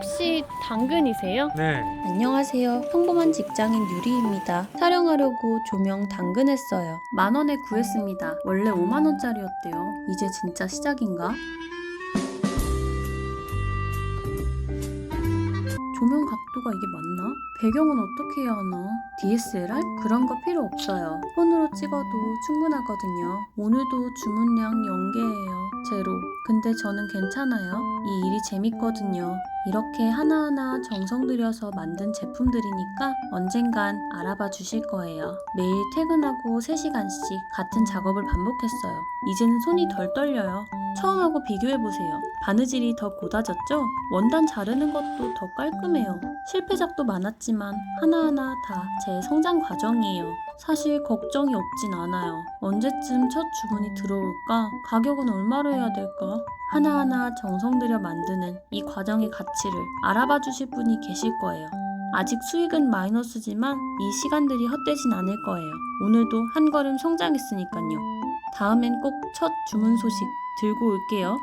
혹시 당근이세요? 네. 안녕하세요. 평범한 직장인 유리입니다. 촬영하려고 조명 당근했어요. 만 원에 구했습니다. 원래 5만 원짜리였대요. 이제 진짜 시작인가? 조명 각도가 이게 맞나? 배경은 어떻게 해야 하나? DSLR? 그런 거 필요 없어요. 폰으로 찍어도 충분하거든요. 오늘도 주문량 0개예요. 제로. 근데 저는 괜찮아요. 이 일이 재밌거든요. 이렇게 하나하나 정성 들여서 만든 제품들이니까 언젠간 알아봐 주실 거예요. 매일 퇴근하고 3시간씩 같은 작업을 반복했어요. 이제는 손이 덜 떨려요. 처음하고 비교해보세요. 바느질이 더 고다졌죠? 원단 자르는 것도 더 깔끔해요. 실패작도 많았지만 하나하나 다 제 성장 과정이에요. 사실 걱정이 없진 않아요. 언제쯤 첫 주문이 들어올까? 가격은 얼마로 해야 될까? 하나하나 정성 들여 만드는 이 과정의 가치를 알아봐 주실 분이 계실 거예요. 아직 수익은 마이너스지만 이 시간들이 헛되진 않을 거예요. 오늘도 한 걸음 성장했으니까요. 다음엔 꼭 첫 주문 소식 들고 올게요.